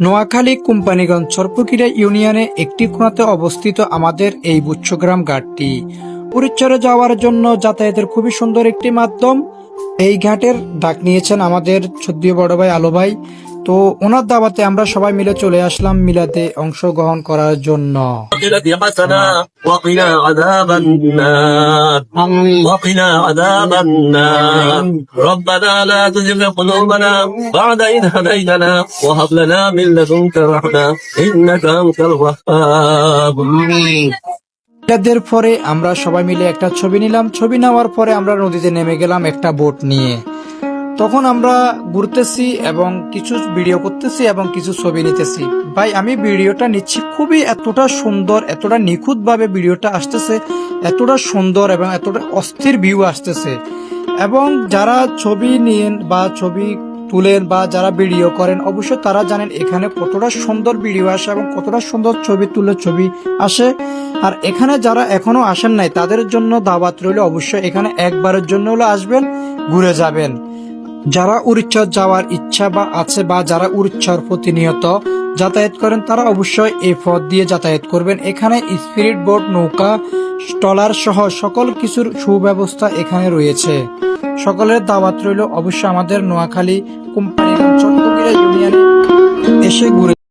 নোয়াখালী কোম্পানিগঞ্জ সর্পকিরা ইউনিয়নে একটি কোণাতে অবস্থিত আমাদের এই বুচ্ছগ্রাম ঘাটটি। পরিচ্ছরে যাওয়ার জন্য যাতায়াতের খুবই সুন্দর একটি মাধ্যম। এই ঘাটের ডাক নিয়েছেন আমাদের সদ্য বড় ভাই আলো ভাই। তো ওনার দাবাতে আমরা সবাই মিলে চলে আসলাম মিলাতে অংশগ্রহণ করার জন্য। পরে আমরা সবাই মিলে একটা ছবি নিলাম। ছবি নেওয়ার পরে আমরা নদীতে নেমে গেলাম একটা বোট নিয়ে। তখন আমরা ঘুরতেছি এবং কিছু ভিডিও করতেছি এবং কিছু ছবি নিতেছি। ভাই, আমি ভিডিওটা নিচ্ছি খুবই এতটা সুন্দর, এতটা নিখুঁত ভাবে ভিডিওটা আসতেছে, এতটা সুন্দর এবং এতটা অস্থির ভিউ আসতেছে। এবং যারা ছবি নিয়েন বা ছবি তুলেন বা যারা ভিডিও করেন, অবশ্যই তারা জানেন এখানে কতটা সুন্দর ভিডিও আসে এবং কতটা সুন্দর ছবি তুলে ছবি আসে। আর এখানে যারা এখনও আসেন নাই, তাদের জন্য দাওয়াত রইল, অবশ্যই এখানে একবারের জন্য হলে আসবেন, ঘুরে যাবেন। যারা উড়িষ্যা যাওয়ার ইচ্ছা বা আছে বা যারা উড়িষ্যার প্রতিনিয়ত যাতায়াত করেন, তারা অবশ্যই এই পথ দিয়ে যাতায়াত করবেন। এখানে স্পিরিট বোট, নৌকা স্টলার সহ সকল কিছুর সুব্যবস্থা এখানে রয়েছে। সকলের দাওয়াত রইল অবশ্যই আমাদের নোয়াখালী কোম্পানিগঞ্জ চট্টগ্রাম ইউনিয়নে এসে ঘুরে